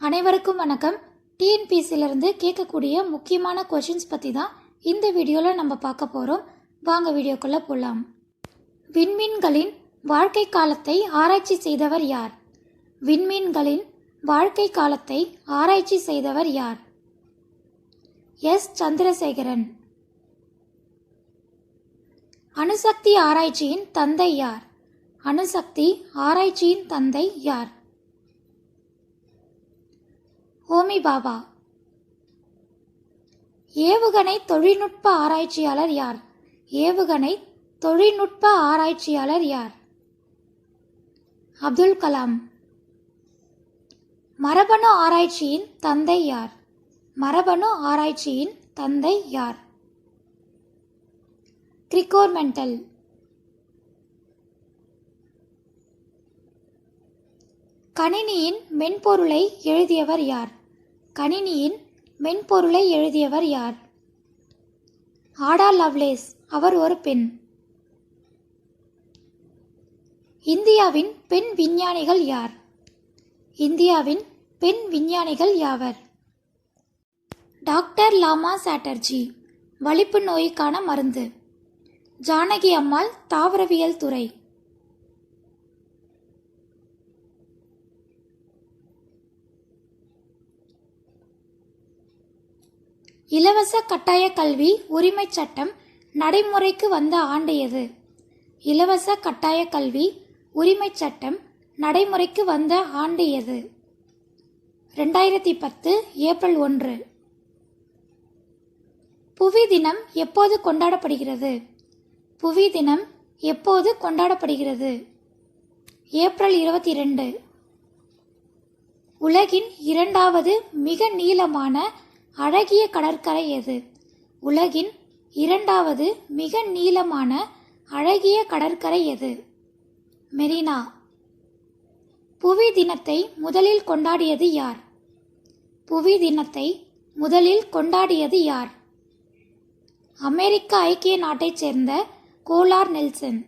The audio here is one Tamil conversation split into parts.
அனைவருக்கும் வணக்கம். டிஎன்பிசியிலிருந்து கேட்கக்கூடிய முக்கியமான கொஷின்ஸ் பற்றி தான் இந்த வீடியோவில் நம்ம பார்க்க போகிறோம் வாங்க வீடியோக்குள்ளே போகலாம் விண்மீன்களின் வாழ்க்கை காலத்தை ஆராய்ச்சி செய்தவர் யார்? விண்மீன்களின் வாழ்க்கை காலத்தை ஆராய்ச்சி செய்தவர் யார்? எஸ். சந்திரசேகரன். அணுசக்தி ஆராய்ச்சியின் தந்தை யார்? அணுசக்தி ஆராய்ச்சியின் தந்தை யார்? ஹோமி பாபா. ஏவுகணை தொழில்நுட்ப ஆராய்ச்சியாளர் யார்? ஏவுகணை தொழில்நுட்ப ஆராய்ச்சியாளர் யார்? அப்துல் கலாம். மரபணு ஆராய்ச்சியின் தந்தை யார்? மரபணு ஆராய்ச்சியின் தந்தை யார்? கிரிகோர்மெண்டல். கணினியின் மென்பொருளை எழுதியவர் யார்? கணினியின் மென்பொருளை எழுதியவர் யார்? ஆடா லவ்லேஸ் அவர் ஒரு பெண். இந்தியாவின் பெண் விஞ்ஞானிகள் யார்? இந்தியாவின் பெண் விஞ்ஞானிகள் யாவர்? டாக்டர் லாமா சாட்டர்ஜி வலிப்பு நோய்க்கான மருந்து. ஜானகி அம்மாள் தாவரவியல் துறை. இலவச கட்டாய கல்வி உரிமைச் சட்டம் நடைமுறைக்கு வந்த ஆண்டு எது இலவச கட்டாய கல்வி உரிமைச் சட்டம் நடைமுறைக்கு வந்த ஆண்டு எது ரெண்டாயிரத்தி பத்து ஏப்ரல் ஒன்று. புவி தினம் எப்போது கொண்டாடப்படுகிறது? புவி தினம் எப்போது கொண்டாடப்படுகிறது? ஏப்ரல் இருபத்தி ரெண்டு உலகின் இரண்டாவது மிக நீளமான அழகிய கடற்கரை எது? உலகின் இரண்டாவது மிக நீளமான அழகிய கடற்கரை எது? மெரினா. புவி தினத்தை முதலில் கொண்டாடியது யார்? புவி தினத்தை முதலில் கொண்டாடியது யார்? அமெரிக்க ஐக்கிய நாட்டைச் சேர்ந்த கோலார் நெல்சன்.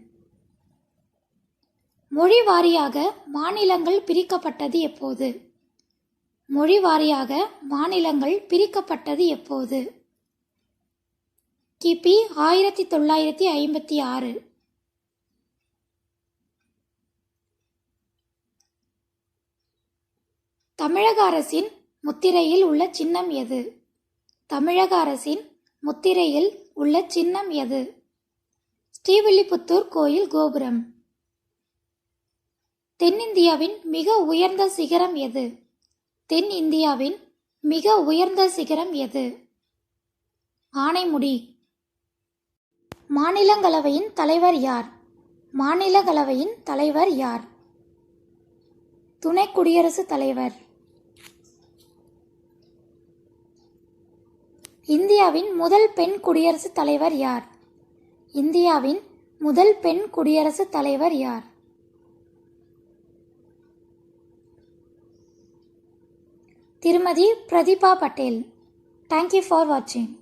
மொழி வாரியாக மாநிலங்கள் பிரிக்கப்பட்டது எப்போது? மொழி வாரியாக மாநிலங்கள் பிரிக்கப்பட்டது எப்போது? கிபி ஆயிரத்தி தொள்ளாயிரத்தி ஐம்பத்தி ஆறு. தமிழக அரசின் முத்திரையில் உள்ள சின்னம் எது? தமிழக அரசின் முத்திரையில் உள்ள சின்னம் எது? ஸ்ரீவில்லிபுத்தூர் கோயில் கோபுரம். தென்னிந்தியாவின் மிக உயர்ந்த சிகரம் எது? தென் இந்தியாவின் மிக உயர்ந்த சிகரம் எது? ஆனைமுடி. மாநிலங்களவையின் தலைவர் யார்? மாநிலங்களவையின் தலைவர் யார்? துணை குடியரசுத் தலைவர். இந்தியாவின் முதல் பெண் குடியரசுத் தலைவர் யார்? இந்தியாவின் முதல் பெண் குடியரசுத் தலைவர் யார்? திருமதி பிரதீபா பட்டேல். தேங்க்யூ ஃபார் வாட்சிங்